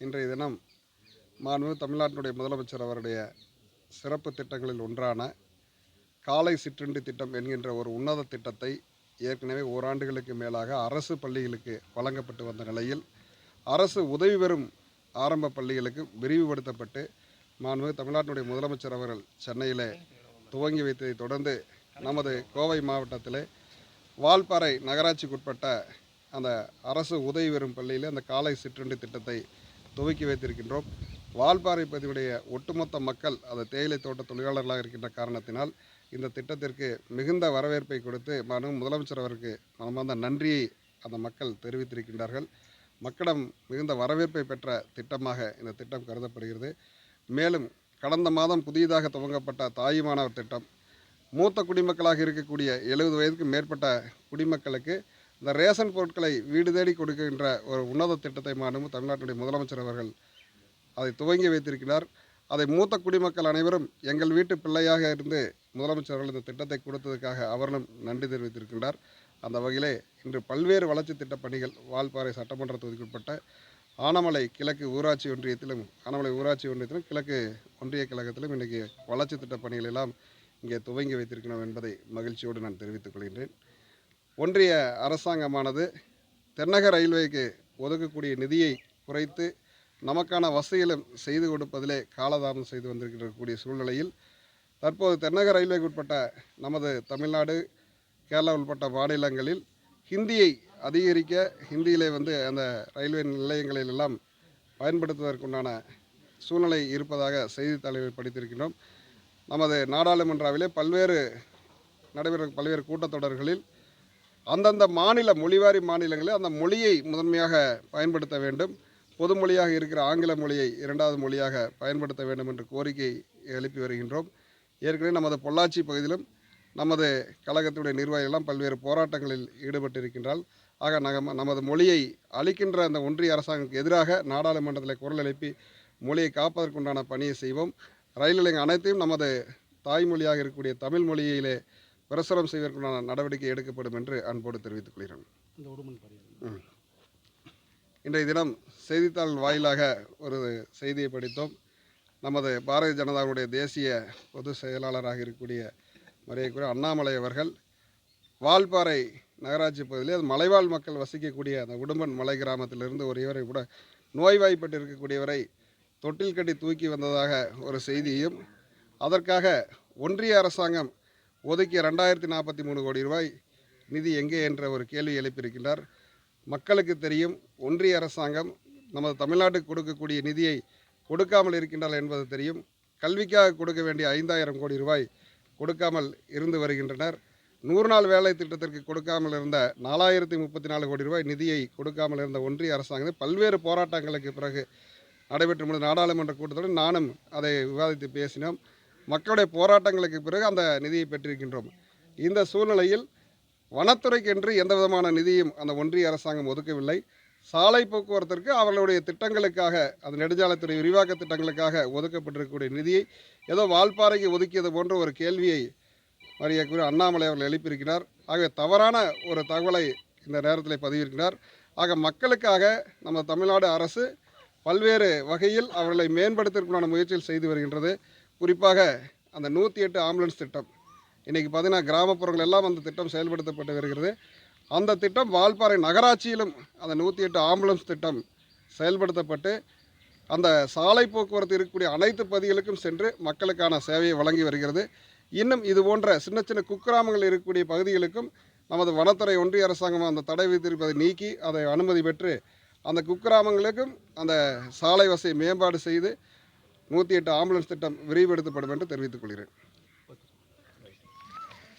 இன்றைய தினம் மாண்பு தமிழ்நாட்டினுடைய முதலமைச்சர் அவருடைய சிறப்பு திட்டங்களில் ஒன்றான காலை சிற்றுண்டி திட்டம் என்கின்ற ஒரு உன்னத திட்டத்தை ஏற்கனவே ஓராண்டுகளுக்கு மேலாக அரசு பள்ளிகளுக்கு வழங்கப்பட்டு வந்த நிலையில் அரசு உதவி பெறும் ஆரம்ப பள்ளிகளுக்கு விரிவுபடுத்தப்பட்டு மாண்பு தமிழ்நாட்டினுடைய முதலமைச்சர் அவர்கள் சென்னையிலே துவங்கி வைத்ததை தொடர்ந்து நமது கோவை மாவட்டத்தில் வால்பாறை நகராட்சிக்குட்பட்ட அந்த அரசு உதவி பெறும் பள்ளியில் அந்த காலை சிற்றுண்டி திட்டத்தை துவக்கி வைத்திருக்கின்றோம். வால்பாறை பதிவுடைய ஒட்டுமொத்த மக்கள் அது தேயிலை தோட்ட தொழிலாளர்களாக இருக்கின்ற காரணத்தினால் இந்த திட்டத்திற்கு மிகுந்த வரவேற்பை கொடுத்து மனு முதலமைச்சர் அவருக்கு மனமார்ந்த நன்றியை அந்த மக்கள் தெரிவித்திருக்கின்றார்கள். மக்களிடம் மிகுந்த வரவேற்பை பெற்ற திட்டமாக இந்த திட்டம் கருதப்படுகிறது. மேலும் கடந்த மாதம் புதிதாக துவங்கப்பட்ட தாயுமானவர் திட்டம் மூத்த குடிமக்களாக இருக்கக்கூடிய எழுபது வயதுக்கு மேற்பட்ட குடிமக்களுக்கு இந்த ரேஷன் பொருட்களை வீடு தேடி கொடுக்கின்ற ஒரு உன்னத திட்டத்தை மாண்பு தமிழ்நாட்டுடைய முதலமைச்சர் அவர்கள் அதை துவங்கி வைத்திருக்கிறார். அதை மூத்த குடிமக்கள் அனைவரும் எங்கள் வீட்டு பிள்ளையாக இருந்து முதலமைச்சர் அவர்கள் இந்த திட்டத்தை கொடுத்ததுக்காக அவர்களும் நன்றி தெரிவித்திருக்கின்றார். அந்த வகையிலே இன்று பல்வேறு வளர்ச்சி திட்ட பணிகள் வால்பாறை சட்டமன்ற தொகுதிக்குட்பட்ட ஆனமலை கிழக்கு ஊராட்சி ஒன்றியத்திலும் ஆனமலை ஊராட்சி ஒன்றியத்திலும் கிழக்கு ஒன்றிய கழகத்திலும் இன்றைக்கி வளர்ச்சி திட்ட பணிகள் எல்லாம் இங்கே துவங்கி வைத்திருக்கிறோம் என்பதை மகிழ்ச்சியோடு நான் தெரிவித்துக் கொள்கின்றேன். ஒன்றிய அரசாங்கமானது தென்னக ரயில்வேக்கு ஒதுக்கக்கூடிய நிதியை குறைத்து நமக்கான வசதிகளும் செய்து கொடுப்பதிலே காலதாமதம் செய்து வந்திருக்கக்கூடிய சூழ்நிலையில் தற்போது தென்னக ரயில்வேக்கு உட்பட்ட நமது தமிழ்நாடு கேரளா உட்பட்ட மாநிலங்களில் ஹிந்தியை அதிகரிக்க ஹிந்தியிலே வந்து அந்த ரயில்வே நிலையங்களில் எல்லாம் பயன்படுத்துவதற்குண்டான சூழ்நிலை இருப்பதாக செய்தித்தாள்களில் படித்திருக்கின்றோம். நமது நாடாளுமன்றாவிலே பல்வேறு நடைபெற பல்வேறு கூட்டத்தொடர்களில் அந்தந்த மாநில மொழிவாரி மாநிலங்களில் அந்த மொழியை முதன்மையாக பயன்படுத்த வேண்டும். பொது மொழியாக இருக்கிற ஆங்கில மொழியை இரண்டாவது மொழியாக பயன்படுத்த வேண்டும் என்று கோரிக்கை எழுப்பி வருகின்றோம். ஏற்கனவே நமது பொள்ளாச்சி பகுதியிலும் நமது கழகத்துடைய நிர்வாகிகளெல்லாம் பல்வேறு போராட்டங்களில் ஈடுபட்டிருக்கின்றால் ஆக நக நமது மொழியை அளிக்கின்ற அந்த ஒன்றிய அரசாங்கத்துக்கு எதிராக நாடாளுமன்றத்தில் குரல் எழுப்பி மொழியை காப்பதற்குண்டான பணியை செய்வோம். ரயில் நிலையங்கள் அனைத்தையும் நமது தாய்மொழியாக இருக்கக்கூடிய தமிழ் மொழியிலே பிரசுரம் செய்வதற்குண்டான நடவடிக்கை எடுக்கப்படும் என்று அன்போடு தெரிவித்துக் கொள்கிறேன். இன்றைய தினம் செய்தித்தாள் வாயிலாக ஒரு செய்தியை படித்தோம். நமது பாரதிய ஜனதாவுடைய தேசிய பொதுச் செயலாளராக இருக்கக்கூடிய மரியாதைக்குரிய அண்ணாமலை அவர்கள் வால்பாறை நகராட்சி பகுதியில் அது மலைவாழ் மக்கள் வசிக்கக்கூடிய அந்த உடும்பன் மலை கிராமத்திலிருந்து ஒரு இவரை கூட நோய்வாய்ப்பட்டு இருக்கக்கூடியவரை தொட்டில் கட்டி தூக்கி வந்ததாக ஒரு செய்தியையும் அதற்காக ஒன்றிய அரசாங்கம் ஒதுக்கிய ரெண்டாயிரத்தி நாற்பத்தி மூணு கோடி ரூபாய் நிதி எங்கே என்ற ஒரு கேள்வி எழுப்பியிருக்கின்றார். மக்களுக்கு தெரியும் ஒன்றிய அரசாங்கம் நமது தமிழ்நாட்டுக்கு கொடுக்கக்கூடிய நிதியை கொடுக்காமல் இருக்கின்றார் என்பது தெரியும். கல்விக்காக கொடுக்க வேண்டிய ஐந்தாயிரம் கோடி ரூபாய் கொடுக்காமல் இருந்து வருகின்றனர். நூறு நாள் வேலை திட்டத்திற்கு கொடுக்காமல் இருந்த நாலாயிரத்தி முப்பத்தி நாலு கோடி ரூபாய் நிதியை கொடுக்காமல் இருந்த ஒன்றிய அரசாங்கம் பல்வேறு போராட்டங்களுக்கு பிறகு நடைபெற்று முடிந்த நாடாளுமன்ற கூட்டத்துடன் நானும் அதை விவாதித்து பேசினோம். மக்களுடைய போராட்டங்களுக்கு பிறகு அந்த நிதியை பெற்றிருக்கின்றோம். இந்த சூழ்நிலையில் வனத்துறைக்கென்று எந்த விதமான நிதியும் அந்த ஒன்றிய அரசாங்கம் ஒதுக்கவில்லை. சாலை போக்குவரத்திற்கு அவர்களுடைய திட்டங்களுக்காக அந்த நெடுஞ்சாலைத்துறை விரிவாக்க திட்டங்களுக்காக ஒதுக்கப்பட்டிருக்கக்கூடிய நிதியை ஏதோ வால்பாறைக்கு ஒதுக்கியது போன்ற ஒரு கேள்வியை மரியாதைக்குரிய அண்ணாமலை அவர்கள் எழுப்பியிருக்கிறார். ஆகவே தவறான ஒரு தகவலை இந்த நேரத்தில் பதிவிருக்கிறார். ஆக மக்களுக்காக நம்ம தமிழ்நாடு அரசு பல்வேறு வகையில் அவர்களை மேம்படுத்திற்குண்டான முயற்சிகள் செய்து வருகின்றது. குறிப்பாக அந்த நூற்றி எட்டு ஆம்புலன்ஸ் திட்டம். இன்றைக்கி பார்த்தீங்கன்னா கிராமப்புறங்கள் எல்லாம் அந்த திட்டம் செயல்படுத்தப்பட்டு வருகிறது. அந்த திட்டம் வால்பாறை நகராட்சியிலும் அந்த நூற்றி எட்டு ஆம்புலன்ஸ் திட்டம் செயல்படுத்தப்பட்டு அந்த சாலை போக்குவரத்து இருக்கக்கூடிய அனைத்து பகுதிகளுக்கும் சென்று மக்களுக்கான சேவையை வழங்கி வருகிறது. இன்னும் இது போன்ற சின்ன சின்ன குக்கிராமங்கள் இருக்கக்கூடிய பகுதிகளுக்கும் நமது வனத்துறை ஒன்றிய அரசாங்கம் அந்த தடை விதித்திருப்பதை நீக்கி அதை அனுமதி பெற்று அந்த குக்கிராமங்களுக்கும் அந்த சாலை வசதி மேம்பாடு செய்து நூற்றி எட்டு ஆம்புலன்ஸ் திட்டம் விரிவுபடுத்தப்படும் என்று தெரிவித்துக் கொள்கிறேன்.